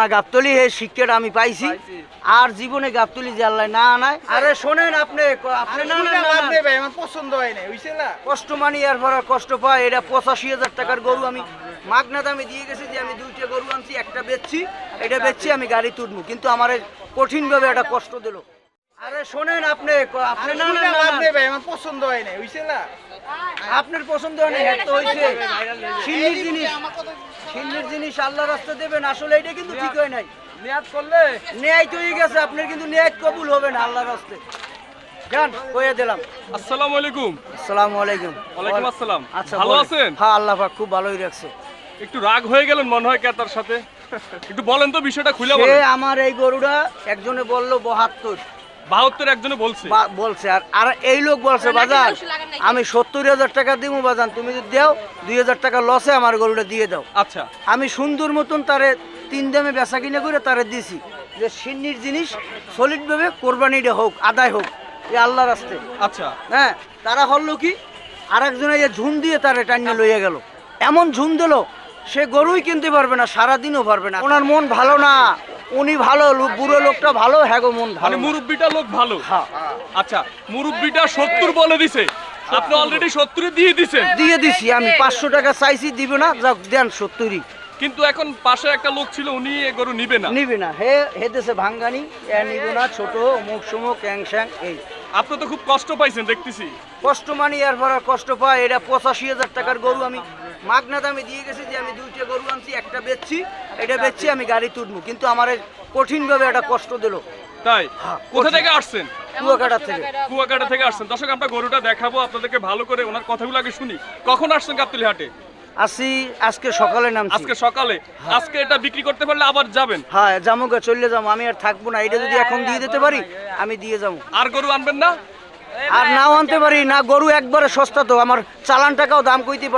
না গাবতলি হে শিক্ষাটা আমি পাইছি। আর জীবনে গাবতলি যে না আনায়। আরে শোনেন আপনি আপনি না না, না, না। ভাই আমার পছন্দ হয় না বুঝছেন না? কষ্ট মানি আর ভরা কষ্ট পায়। এটা পঁচাশি হাজার টাকার গরু আমি মাগনা দামে দিয়ে গেছি যে আমি দুইটা গরু আনছি একটা বেচছি এটা বেচছি আমি গাড়ি তুলবো। কিন্তু আমার কঠিনভাবে একটা কষ্ট দিল। আরে শোনেন আপনি আপনি না না, না, না। ভাই আমার পছন্দ হয় না না? আপনার পছন্দ হয় না তো হয়েছে সিন্নির জিনিস সিন্নির জিনিস আল্লাহ রাস্তা দেবেন আসলে এটা কিন্তু ঠিক হয় নাই। নিয়াত করলে ন্যায় তো হয়ে গেছে আপনার কিন্তু ন্যায় কবুল হবে না আল্লাহর রাস্তে। যান কয়ে দিলাম। আসসালামু আলাইকুম। আসসালামু আলাইকুম। ওয়ালাইকুম আসসালাম। আচ্ছা ভালো। আছেন? হ্যাঁ আল্লাহ পাক খুব ভালোই রাখছে। একটু রাগ হয়ে গেলেন মনে হয় ক্রেতার সাথে। একটু বলেন তো বিষয়টা খুলে বলেন। আমার এই গরুটা একজনে বলল বাহাত্তর। বাহাত্তর একজনে বলছে। বলছে। আর আর এই লোক বলছে বাজার আমি সত্তর হাজার টাকা দিব বাজান। তুমি যদি দাও দুই হাজার টাকা লসে আমার গরুটা দিয়ে দাও। আচ্ছা। আমি সুন্দর মতন তারে তিন দামে বেচা কিনে করে তারে দিছি। যে সিন্নির জিনিস সলিডভাবে কোরবানিটা হোক আদায় হোক এই আল্লাহ রাস্তে। আচ্ছা। হ্যাঁ তারা হলো কি? আর একজনে যে ঝুম দিয়ে তারে টানিয়ে লইয়া গেল। এমন ঝুম দিল সে গরুই কিনতে পারবে না সারাদিনও পারবে না। ওনার মন ভালো না। উনি ভালো লোক বুড়ো লোকটা ভালো হ্যাঁ গো মন ভালো। মানে। মুরব্বিটা লোক ভালো? হ্যাঁ। আচ্ছা মুরব্বিটা সত্তর বলে দিছে। আপনি অলরেডি সত্তরে দিয়ে দিছেন। দিয়ে দিছি আমি পাঁচশো টাকা চাইছি দিবে না যাক দেন সত্তরই। কিন্তু এখন পাশে একটা লোক ছিল উনি এ গরু নিবে না। নিবে না হে হে দেশে ভাঙ্গানি এ নিবে না ছোট মুখ সুমুখ ক্যাং স্যাং এই। আপনি তো খুব কষ্ট পাইছেন দেখতেছি। কষ্ট মানি আর ভরা কষ্ট পায় এটা পঁচাশি হাজার টাকার গরু আমি মাগনা দামে দিয়ে গেছি যে আমি দুইটা গরু আনছি একটা বেচছি এটা বেচছি আমি গাড়ি তুলবো। কিন্তু আমার কঠিনভাবে একটা কষ্ট দিল। তাই? হ্যাঁ, কোথা থেকে আসছেন? কুয়াকাটার থেকে। কুয়াকাটা থেকে আসছেন। দর্শক আমরা গরুটা দেখাবো আপনাদেরকে ভালো করে ওনার কথাগুলো আগে শুনি। কখন আসছেন গাবতলি হাটে আসি আজকে সকালে নামছি। আজকে সকালে? আজকে এটা বিক্রি করতে পারলে আবার যাবেন? হ্যাঁ চলে যাব আমি আর থাকব না। এটা যদি এখন দিয়ে দিতে পারি আমি দিয়ে যাব আর গরু আনবেন না? আর নাও আনতে পারি না গরু একবারে সস্তা তো। আমার চালান টাকাও দাম কইতে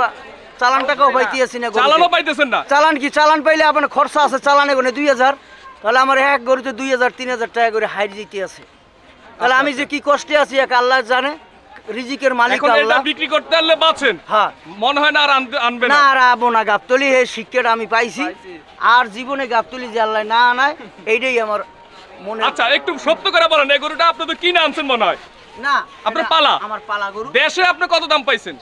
পা চালান টাকাও পাইতে আছি না গরুতে। চালানো পাইতেছেন না। চালান কি? চালান পাইলে আপনার খরচা আছে চালানে দুই হাজার। তাহলে আমার এক গরুতে দুই হাজার তিন হাজার টাকা করে হাইট দিতে আছে। তাহলে আমি যে কি কষ্টে আছি এক আল্লাহ জানে রিজিকের মালিক আল্লাহ। বিক্রি করতে পারলে বাঁচেন। হ্যাঁ। মনে হয় না আর আনবে না। না আর আবো না গাবতলি হে শিক্ষাটা আমি পাইছি। আর জীবনে গাবতলি যে আল্লাহ না আনায় এইটাই আমার মনে আচ্ছা একটু সত্য করে বলেন এই গরুটা আপনি তো কিনে আনছেন মনে হয়? না আপনার পালা? আমার পালা গরু। দেশে আপনি কত দাম পাইছেন?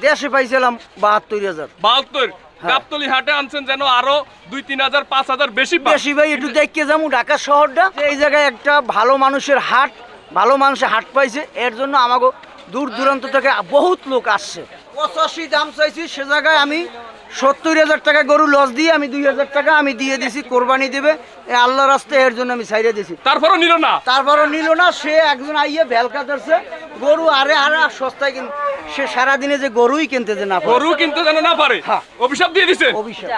দেশে পাইছিলাম বাহাত্তর হাজার। বাহাত্তর। হ্যাঁ। গাবতলি হাটে আনছেন যেন আরও দুই তিন হাজার পাঁচ হাজার বেশি। বেশি ভাই একটু দেখতে যাব ঢাকা শহরটা। এই জায়গায় একটা ভালো মানুষের হাট ভালো মানুষের হাট পাইছে। এর জন্য আমাকে দূর দূরান্ত থেকে বহুত লোক আসছে। পঁচাশি দাম চাইছি সে জায়গায় আমি সত্তর হাজার টাকা গরু লস দিয়ে আমি দুই হাজার টাকা আমি দিয়ে দিছি কোরবানি দেবে। আল্লাহ রাস্তায় এর জন্য আমি ছাইড়ে দিছি। তারপরও নিল না? তারপরও নিল না সে একজন আইয়ে ভেলকা ধরছে গরু আরে আরে সস্তায় কিন সে সারাদিনে যে গরুই কিনতে যে না গরু কিনতে যেন না পারে। হ্যাঁ। অভিশাপ দিয়ে দিছে। অভিশাপ।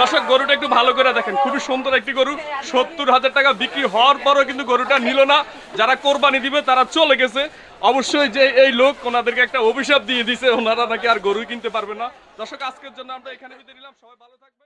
দর্শক গরুটা একটু ভালো করে দেখেন। খুবই সুন্দর একটি গরু। সত্তর হাজার টাকা বিক্রি হওয়ার পরও কিন্তু গরুটা নিল না। যারা কোরবানি দিবে তারা চলে গেছে। অবশ্যই যে এই লোক ওনাদেরকে একটা অভিশাপ দিয়ে দিছে ওনারা নাকি আর গরু কিনতে পারবে না। দর্শক আজকের জন্য আমরা এখানে বিদায় নিলাম। সবাই ভালো থাকবেন।